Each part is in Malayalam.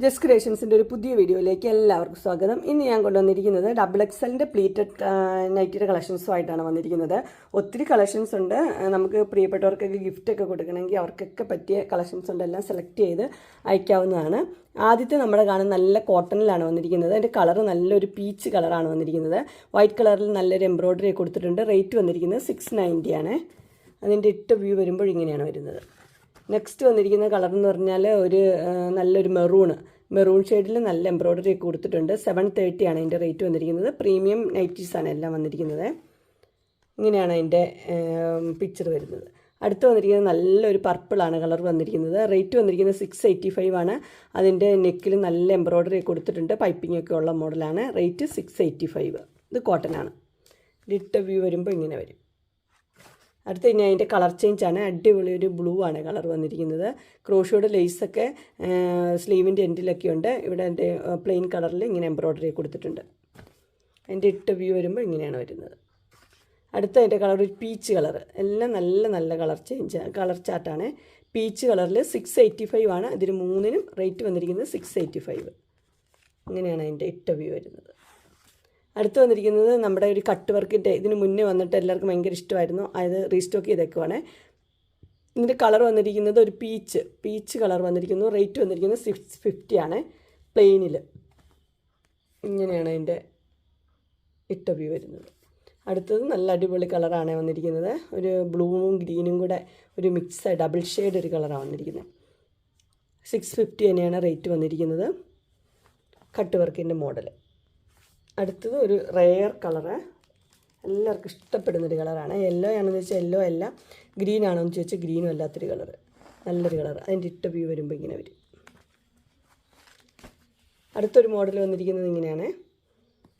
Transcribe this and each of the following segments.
ജസ്റ്റ് ക്രിയേഷൻസിന്റെ ഒരു പുതിയ വീഡിയോയിലേക്ക് എല്ലാവർക്കും സ്വാഗതം. ഇന്ന് ഞാൻ കൊണ്ടുവന്നിരിക്കുന്നത് ഡബിൾ എക്സലിന്റെ പ്ലീറ്റഡ് നൈറ്റിയുടെ കളക്ഷൻസുമായിട്ടാണ് വന്നിരിക്കുന്നത്. ഒത്തിരി കളക്ഷൻസ് ഉണ്ട്. നമുക്ക് പ്രിയപ്പെട്ടവർക്കൊക്കെ ഗിഫ്റ്റൊക്കെ കൊടുക്കണമെങ്കിൽ അവർക്കൊക്കെ പറ്റിയ കളക്ഷൻസ് ഉണ്ട്. എല്ലാം സെലക്ട് ചെയ്ത് അയക്കാവുന്നതാണ്. ആദ്യത്തെ നമ്മുടെ കാണുന്ന നല്ല കോട്ടണിലാണ് വന്നിരിക്കുന്നത്. അതിന്റെ കളർ നല്ലൊരു പീച്ച് കളറാണ് വന്നിരിക്കുന്നത്. വൈറ്റ് കളറിൽ നല്ലൊരു എംബ്രോയ്ഡറി കൊടുത്തിട്ടുണ്ട്. റേറ്റ് വന്നിരിക്കുന്നത് സിക്സ് നയന്റി ആണ്. അതിന്റെ ഇട്ട വ്യൂ വരുമ്പോൾ ഇങ്ങനെയാണ് വരുന്നത്. നെക്സ്റ്റ് വന്നിരിക്കുന്ന കളർ എന്ന് പറഞ്ഞാൽ ഒരു നല്ലൊരു മെറൂണ് മെറൂൺ ഷെയ്ഡിൽ നല്ല എംബ്രോയ്ഡറി ഒക്കെ കൊടുത്തിട്ടുണ്ട്. സെവൻ തേർട്ടി ആണ് അതിന്റെ റേറ്റ് വന്നിരിക്കുന്നത്. പ്രീമിയം നൈറ്റീസ് ആണ് എല്ലാം വന്നിരിക്കുന്നത്. ഇങ്ങനെയാണ് അതിന്റെ പിക്ചർ വരുന്നത്. അടുത്ത് വന്നിരിക്കുന്നത് നല്ലൊരു പർപ്പിളാണ് കളർ വന്നിരിക്കുന്നത്. റേറ്റ് വന്നിരിക്കുന്നത് സിക്സ് എയ്റ്റി ഫൈവ് ആണ്. അതിന്റെ നെക്കിൽ നല്ല എംബ്രോയ്ഡറി കൊടുത്തിട്ടുണ്ട്. പൈപ്പിംഗ് ഒക്കെ ഉള്ള മോഡലാണ് റേറ്റ് സിക്സ് എയ്റ്റി ഫൈവ് ഇത് കോട്ടൺ ആണ്. ലിട്ട വ്യൂ വരുമ്പോൾ ഇങ്ങനെ വരും. അടുത്ത ഇനി അതിന്റെ കളർ ചേഞ്ച് ആണ് അടിപൊളി ഒരു ബ്ലൂ ആണ് കളർ വന്നിരിക്കുന്നത്. ക്രോഷിയുടെ ലേസൊക്കെ സ്ലീവിന്റെ എൻഡിലൊക്കെ ഉണ്ട്. ഇവിടെ എന്റെ പ്ലെയിൻ കളറിൽ ഇങ്ങനെ എംബ്രോയ്ഡറി കൊടുത്തിട്ടുണ്ട്. അതിന്റെ ഇട്ട് വ്യൂ വരുമ്പോൾ ഇങ്ങനെയാണ് വരുന്നത്. അടുത്ത അതിന്റെ കളർ ഒരു പീച്ച് കളർ എല്ലാം നല്ല നല്ല കളർ ചേഞ്ച് കളർ ചാർട്ടാണ് പീച്ച് കളറിൽ സിക്സ് എയ്റ്റി ഫൈവ് ആണ്. ഇതിന് മൂന്നിനും റേറ്റ് വന്നിരിക്കുന്നത് സിക്സ് എയ്റ്റി ഫൈവ് ഇങ്ങനെയാണ് അതിന്റെ ഇട്ട വ്യൂ വരുന്നത്. അടുത്ത് വന്നിരിക്കുന്നത് നമ്മുടെ ഒരു കട്ട് വർക്കിന്റെ ഇതിന് മുന്നേ വന്നിട്ട് എല്ലാവർക്കും ഭയങ്കര ഇഷ്ടമായിരുന്നു. അത് റീസ്റ്റോക്ക് ചെയ്തേക്കുവാണ്. ഇതിന്റെ കളർ വന്നിരിക്കുന്നത് ഒരു പീച്ച് പീച്ച് കളർ വന്നിരിക്കുന്നു. റേറ്റ് വന്നിരിക്കുന്നത് സിക്സ് ഫിഫ്റ്റി ആണ്. പ്ലെയിനിൽ ഇങ്ങനെയാണ് അതിന്റെ ഇട്ട വ്യൂ വരുന്നത്. അടുത്തത് നല്ല അടിപൊളി കളറാണ് വന്നിരിക്കുന്നത്. ഒരു ബ്ലൂവും ഗ്രീനും കൂടെ ഒരു മിക്സ് ഡബിൾ ഷെയ്ഡ് ഒരു കളറാണ് വന്നിരിക്കുന്നത്. സിക്സ് ഫിഫ്റ്റി തന്നെയാണ് റേറ്റ് വന്നിരിക്കുന്നത്. കട്ട് വർക്കിന്റെ മോഡൽ അടുത്തത് ഒരു റെയർ കളറ് എല്ലാവർക്കും ഇഷ്ടപ്പെടുന്നൊരു കളറാണ് യെല്ലോ ആണെന്ന് വെച്ചാൽ യെല്ലോ അല്ല. ഗ്രീൻ ആണോ എന്ന് ചോദിച്ചാൽ ഗ്രീനും അല്ലാത്തൊരു കളറ് നല്ലൊരു കളർ അതിന്റെ ഇട്ട വ്യൂ വരുമ്പോൾ ഇങ്ങനെ വരും. അടുത്തൊരു മോഡൽ വന്നിരിക്കുന്നത് ഇങ്ങനെയാണ്.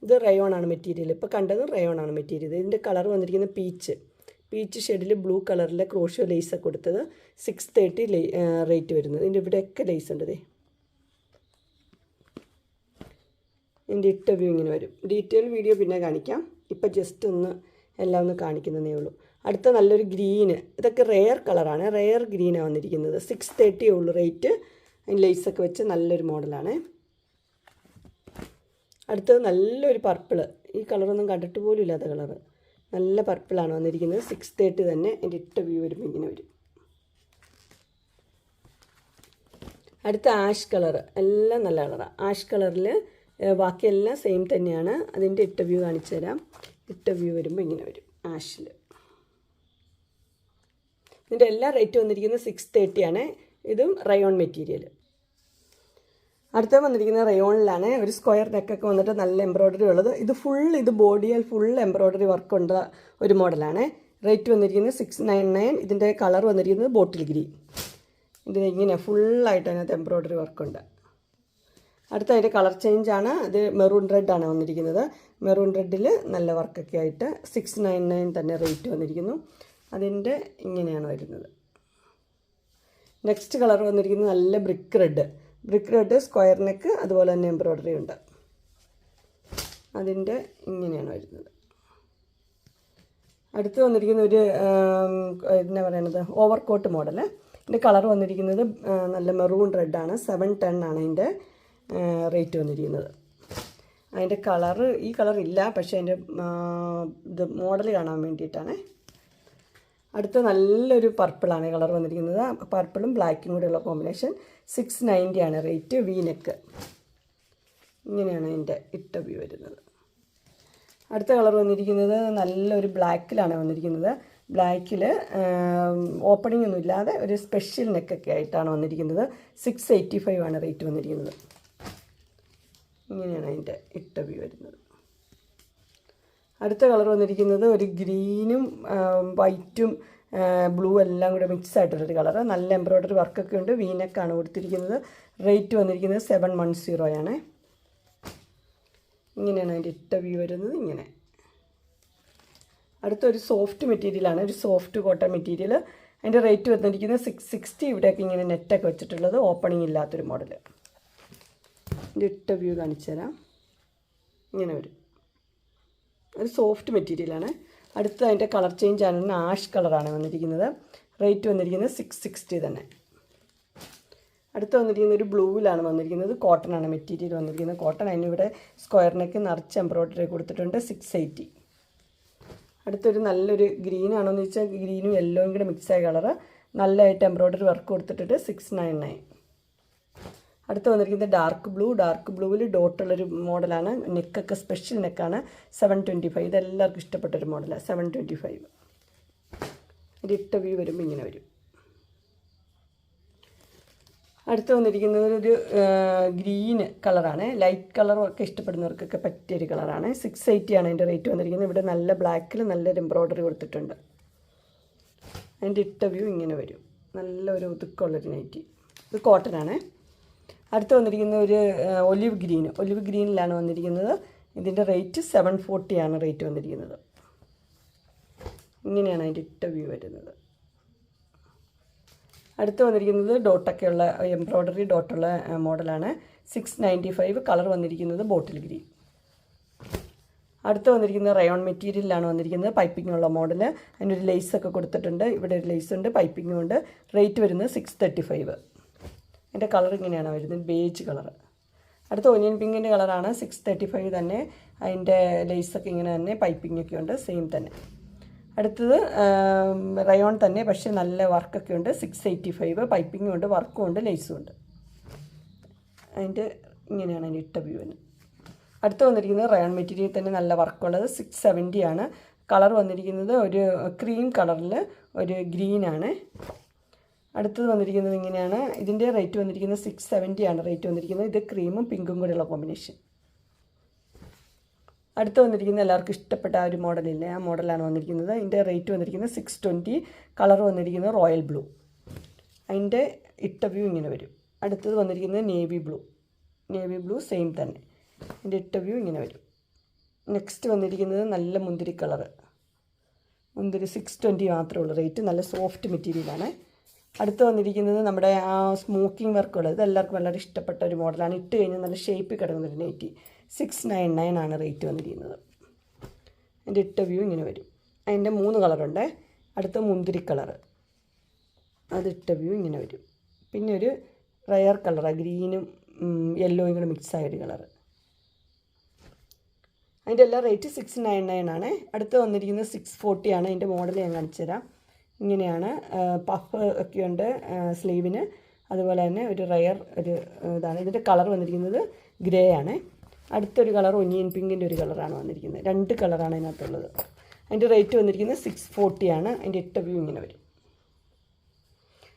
ഇത് റയോൺ ആണ് മെറ്റീരിയൽ ഇപ്പോൾ കണ്ടത് റയോൺ ആണ് മെറ്റീരിയൽ ഇതിന്റെ കളർ വന്നിരിക്കുന്നത് പീച്ച് പീച്ച് ഷെഡിൽ ബ്ലൂ കളറിലെ ക്രോഷ്യോ ലേസൊക്കെ കൊടുത്തത്. സിക്സ് തേർട്ടി റേറ്റ് വരുന്നത്. ഇതിന്റെ ഇവിടെയൊക്കെ ലേസ് ഉണ്ട് ദേ എന്റെ ഇട്ട വ്യൂ ഇങ്ങനെ വരും. ഡീറ്റെയിൽ വീഡിയോ പിന്നെ കാണിക്കാം. ഇപ്പം ജസ്റ്റ് ഒന്ന് എല്ലാം ഒന്ന് കാണിക്കുന്നതേ ഉള്ളൂ. അടുത്ത നല്ലൊരു ഗ്രീന് ഇതൊക്കെ റെയർ കളറാണ് റെയർ ഗ്രീനാണ് വന്നിരിക്കുന്നത്. സിക്സ് തേർട്ടിയേ ഉള്ളൂ റേറ്റ് അതിന് ലൈസൊക്കെ വെച്ച് നല്ലൊരു മോഡലാണ് അടുത്തത് നല്ലൊരു പർപ്പിൾ ഈ കളറൊന്നും കണ്ടിട്ട് പോലും ഇല്ലാത്ത കളറ് നല്ല പർപ്പിളാണ് വന്നിരിക്കുന്നത്. സിക്സ് തേർട്ടി തന്നെ എന്റെ ഇട്ട വ്യൂ വരുമ്പോൾ ഇങ്ങനെ വരും. അടുത്ത ആഷ് കളറ് എല്ലാം നല്ല കളറാണ് ആഷ് കളറിൽ ബാക്കിയെല്ലാം സെയിം തന്നെയാണ്. അതിന്റെ ഇട്ട വ്യൂ കാണിച്ചു തരാം. ഇട്ട വ്യൂ വരുമ്പോൾ ഇങ്ങനെ വരും. ആഷിൽ ഇതിന്റെ എല്ലാ റേറ്റ് വന്നിരിക്കുന്നത് സിക്സ് തേർട്ടിയാണ് ഇതും റയോൺ മെറ്റീരിയൽ അടുത്ത വന്നിരിക്കുന്ന റയോണിലാണ് ഒരു സ്ക്വയർ നെക്കൊക്കെ വന്നിട്ട് നല്ല എംബ്രോയ്ഡറി ഉള്ളത്. ഇത് ഫുൾ ഇത് ബോഡിയിൽ ഫുൾ എംബ്രോയ്ഡറി വർക്ക് ഉള്ള ഒരു മോഡലാണ് റേറ്റ് വന്നിരിക്കുന്നത് സിക്സ് നയൻ നയൻ ഇതിന്റെ കളർ വന്നിരിക്കുന്നത് ബോട്ടിൽ ഗ്രീൻ ഇതിന് ഇങ്ങനെ ഫുള്ളായിട്ട് അതിനകത്ത് എംബ്രോയ്ഡറി വർക്കുണ്ട് അടുത്ത അതിന്റെ കളർ ചേഞ്ച് ആണ് ഇത് മെറൂൺ റെഡ് ആണ് വന്നിരിക്കുന്നത്. മെറൂൺ റെഡിൽ നല്ല വർക്കൊക്കെ ആയിട്ട് സിക്സ് നയൻ നയൻ തന്നെ റേറ്റ് വന്നിരിക്കുന്നു. അതിന്റെ ഇങ്ങനെയാണ് വരുന്നത്. നെക്സ്റ്റ് കളർ വന്നിരിക്കുന്നത് നല്ല brick red brick red square neck അതുപോലെ തന്നെ എംബ്രോയിഡറി ഉണ്ട്. അതിന്റെ ഇങ്ങനെയാണ് വരുന്നത്. അടുത്ത് വന്നിരിക്കുന്ന ഒരു എന്നാ പറയണത്? ഓവർ കോട്ട് മോഡൽ ഇതിന്റെ കളർ വന്നിരിക്കുന്നത് നല്ല മെറൂൺ റെഡാണ് സെവൻ ടെൻ ആണ് അതിന്റെ. റേറ്റ് വന്നിരിക്കുന്നത്. അതിന്റെ കളറ് ഈ കളർ ഇല്ല പക്ഷേ അതിന്റെ ഇത് മോഡൽ കാണാൻ വേണ്ടിയിട്ടാണ്. അടുത്ത നല്ലൊരു പർപ്പിളാണ് കളർ വന്നിരിക്കുന്നത്. പർപ്പിളും ബ്ലാക്കും കൂടെയുള്ള കോമ്പിനേഷൻ സിക്സ് നയന്റി ആണ് റേറ്റ് വി നെക്ക് ഇങ്ങനെയാണ് അതിന്റെ ഇട്ട വ്യൂ വരുന്നത്. അടുത്ത കളർ വന്നിരിക്കുന്നത് നല്ലൊരു ബ്ലാക്കിലാണ് വന്നിരിക്കുന്നത്. ബ്ലാക്കിൽ ഓപ്പണിംഗ് ഒന്നും ഇല്ലാതെ ഒരു സ്പെഷ്യൽ നെക്കൊക്കെ ആയിട്ടാണ് വന്നിരിക്കുന്നത്. സിക്സ് എയ്റ്റി ഫൈവ് ആണ് റേറ്റ് വന്നിരിക്കുന്നത്. ഇങ്ങനെയാണ് അതിന്റെ ഇട്ട വ്യൂ വരുന്നത്. അടുത്ത കളർ വന്നിരിക്കുന്നത് ഒരു ഗ്രീനും വൈറ്റും ബ്ലൂ എല്ലാം കൂടെ മിക്സ് ആയിട്ടുള്ളൊരു കളർ നല്ല എംബ്രോയ്ഡറി വർക്കൊക്കെ ഉണ്ട്. വീനക്കാണ് കൊടുത്തിരിക്കുന്നത്. റേറ്റ് വന്നിരിക്കുന്നത് സെവൻ വൺ സീറോ ആണ് ഇങ്ങനെയാണ് അതിന്റെ ഇട്ട വ്യൂ വരുന്നത്. ഇങ്ങനെ. അടുത്തൊരു സോഫ്റ്റ് മെറ്റീരിയലാണ്. ഒരു സോഫ്റ്റ് കോട്ടൺ മെറ്റീരിയൽ അതിന്റെ റേറ്റ് വന്നിരിക്കുന്നത് സിക്സ് സിക്സ്റ്റി ഇവിടെയൊക്കെ ഇങ്ങനെ നെറ്റൊക്കെ വെച്ചിട്ടുള്ളത്. ഓപ്പണിംഗ് ഇല്ലാത്തൊരു മോഡൽ ഇതിന്റെ ഇട്ട വ്യൂ കാണിച്ചു തരാം. ഇങ്ങനെ വരും. ഒരു സോഫ്റ്റ് മെറ്റീരിയലാണ് അടുത്ത അതിന്റെ കളർ ചേഞ്ച് ആണ്. ആഷ് കളറാണ് വന്നിരിക്കുന്നത്. റേറ്റ് വന്നിരിക്കുന്നത് സിക്സ് സിക്സ്റ്റി തന്നെ. അടുത്ത് വന്നിരിക്കുന്ന ഒരു ബ്ലൂവിലാണ് വന്നിരിക്കുന്നത്. കോട്ടൺ ആണ് മെറ്റീരിയൽ വന്നിരിക്കുന്നത്. കോട്ടൺ അതിനിവിടെ സ്ക്വയർ നെക്ക് നിറച്ച് എംബ്രോയ്ഡറി കൊടുത്തിട്ടുണ്ട്. Six eighty. അടുത്തൊരു നല്ലൊരു ഗ്രീൻ ആണോ എന്ന് വെച്ചാൽ ഗ്രീനും യെല്ലോയും കൂടെ മിക്സായ കളറ്. നല്ലതായിട്ട് എംബ്രോയ്ഡറി വർക്ക് കൊടുത്തിട്ട് സിക്സ് നയൻ നയൻ. അടുത്ത് വന്നിരിക്കുന്നത് ഡാർക്ക് ബ്ലൂ ഡാർക്ക് ബ്ലൂവിൽ ഡോട്ടുള്ളൊരു മോഡലാണ് നെക്കൊക്കെ സ്പെഷ്യൽ നെക്കാണ് സെവൻ ട്വന്റി ഫൈവ് ഇതെല്ലാവർക്കും ഇഷ്ടപ്പെട്ടൊരു മോഡലാണ് സെവൻ ട്വന്റി ഫൈവ് ഇട്ട വ്യൂ വരുമ്പോൾ ഇങ്ങനെ വരും. അടുത്ത് വന്നിരിക്കുന്നത് ഒരു ഗ്രീന് കളറാണ് ലൈറ്റ് കളറൊക്കെ ഇഷ്ടപ്പെടുന്നവർക്കൊക്കെ പറ്റിയൊരു കളറാണ് സിക്സ് എയ്റ്റി ആണ് അതിന്റെ റേറ്റ് വന്നിരിക്കുന്നത്. ഇവിടെ നല്ല ബ്ലാക്കിൽ നല്ലൊരു എംബ്രോയ്ഡറി കൊടുത്തിട്ടുണ്ട്. അതിന്റെ ഇട്ട വ്യൂ ഇങ്ങനെ വരും. നല്ലൊരു ഒതുക്കമുള്ളൊരു നൈറ്റി ഇത് കോട്ടൺ ആണ്. അടുത്ത് വന്നിരിക്കുന്ന ഒരു ഒലിവ് ഗ്രീൻ ഒലിവ് ഗ്രീനിലാണ് വന്നിരിക്കുന്നത്. ഇതിന്റെ റേറ്റ് സെവൻ ഫോർട്ടിയാണ് റേറ്റ് വന്നിരിക്കുന്നത്. ഇങ്ങനെയാണ് അതിന്റെ ഇട്ട വ്യൂ വരുന്നത്. അടുത്ത് വന്നിരിക്കുന്നത് ഡോട്ടൊക്കെയുള്ള എംബ്രോയ്ഡറി ഡോട്ടുള്ള മോഡലാണ്. സിക്സ് നയന്റി ഫൈവ് കളർ വന്നിരിക്കുന്നത് ബോട്ടിൽ ഗ്രീൻ. അടുത്ത് വന്നിരിക്കുന്നത് റയോൺ മെറ്റീരിയലിലാണ് വന്നിരിക്കുന്നത് പൈപ്പിംഗ് ഉള്ള മോഡൽ അതിനൊരു ലേസൊക്കെ കൊടുത്തിട്ടുണ്ട്. ഇവിടെ ഒരു ലേസ് ഉണ്ട് പൈപ്പിംഗും ഉണ്ട്. റേറ്റ് വരുന്നത് സിക്സ് തേർട്ടി ഫൈവ്. അതിന്റെ കളർ ഇങ്ങനെയാണ് വരുന്നത്. Beige colour. അടുത്ത ഒനിയൻ പിങ്കിന്റെ കളറാണ് സിക്സ് തേർട്ടി ഫൈവ് തന്നെ. അതിന്റെ ലേസൊക്കെ ഇങ്ങനെ തന്നെ. പൈപ്പിംഗ് ഒക്കെ ഉണ്ട്. സെയിം തന്നെ. അടുത്തത് റയോൺ തന്നെ. പക്ഷേ നല്ല വർക്കൊക്കെ ഉണ്ട്. സിക്സ് എയ്റ്റി ഫൈവ് പൈപ്പിങ്ങും ഉണ്ട്. വർക്കും ഉണ്ട്. ലേസും ഉണ്ട്. അതിന്റെ ഇങ്ങനെയാണ് അതിന്റെ ഇട്ട വ്യൂവിന് അടുത്ത് വന്നിരിക്കുന്നത് റയോൺ മെറ്റീരിയൽ തന്നെ നല്ല വർക്കുള്ളത് സിക്സ് സെവന്റി ആണ്. കളർ വന്നിരിക്കുന്നത് ഒരു ക്രീം കളറിൽ ഒരു ഗ്രീനാണ് അടുത്തത് വന്നിരിക്കുന്നത് ഇങ്ങനെയാണ്. ഇതിന്റെ റേറ്റ് വന്നിരിക്കുന്നത് സിക്സ് സെവന്റി ആണ് റേറ്റ് വന്നിരിക്കുന്നത്. ഇത് ക്രീമും പിങ്കും കൂടെയുള്ള കോമ്പിനേഷൻ അടുത്ത് വന്നിരിക്കുന്ന എല്ലാവർക്കും ഇഷ്ടപ്പെട്ട ആ ഒരു മോഡലില്ലേ ആ മോഡലാണ് വന്നിരിക്കുന്നത്. അതിന്റെ റേറ്റ് വന്നിരിക്കുന്നത് സിക്സ് ട്വന്റി കളർ വന്നിരിക്കുന്നത് റോയൽ ബ്ലൂ അതിന്റെ ഇട്ട വ്യൂ ഇങ്ങനെ വരും. അടുത്തത് വന്നിരിക്കുന്നത് navy blue navy blue same തന്നെ. അതിന്റെ ഇട്ട വ്യൂ ഇങ്ങനെ വരും. നെക്സ്റ്റ് വന്നിരിക്കുന്നത് നല്ല മുന്തിരി കളറ് മുന്തിരി സിക്സ് ട്വന്റി മാത്രമേ ഉള്ളൂ റേറ്റ് നല്ല സോഫ്റ്റ് മെറ്റീരിയലാണ് അടുത്ത് വന്നിരിക്കുന്നത് നമ്മുടെ ആ സ്മോക്കിംഗ് വർക്കുള്ളത് ഇത് എല്ലാവർക്കും വളരെ ഇഷ്ടപ്പെട്ട ഒരു മോഡലാണ്. ഇട്ട് കഴിഞ്ഞാൽ നല്ല ഷേപ്പിൽ കിടക്കുന്ന ഒരു നൈറ്റി സിക്സ് നയൻ നയൻ ആണ് റേറ്റ് വന്നിരിക്കുന്നത്. അതിന്റെ ഇട്ട വ്യൂ ഇങ്ങനെ വരും. അതിന്റെ മൂന്ന് കളറുണ്ട് അടുത്ത മുന്തിരി കളറ് അത് ഇട്ട വ്യൂ ഇങ്ങനെ വരും. പിന്നെ ഒരു റയർ കളറാണ് ഗ്രീനും യെല്ലോയും കൂടെ മിക്സ് ആയൊരു കളറ് അതിന്റെ എല്ലാ റേറ്റ് സിക്സ് നയൻ നയൻ ആണ്. അടുത്ത് വന്നിരിക്കുന്നത് സിക്സ് ഫോർട്ടി ആണ്. അതിന്റെ മോഡൽ ഞാൻ കാണിച്ചു തരാം ഇങ്ങനെയാണ് പഫ് ഒക്കെയുണ്ട് സ്ലീവിന് അതുപോലെ തന്നെ ഒരു റയർ ഒരു ഇതാണ്. ഇതിന്റെ കളർ വന്നിരിക്കുന്നത് ഗ്രേ ആണ്. അടുത്തൊരു കളർ ഒനിയൻ പിങ്കിന്റെ ഒരു കളറാണ് വന്നിരിക്കുന്നത്. രണ്ട് കളറാണ് അതിനകത്തുള്ളത്. അതിന്റെ റേറ്റ് വന്നിരിക്കുന്നത് സിക്സ് ഫോർട്ടിയാണ് അതിന്റെ ഇട്ട വ്യൂ ഇങ്ങനെ വരും.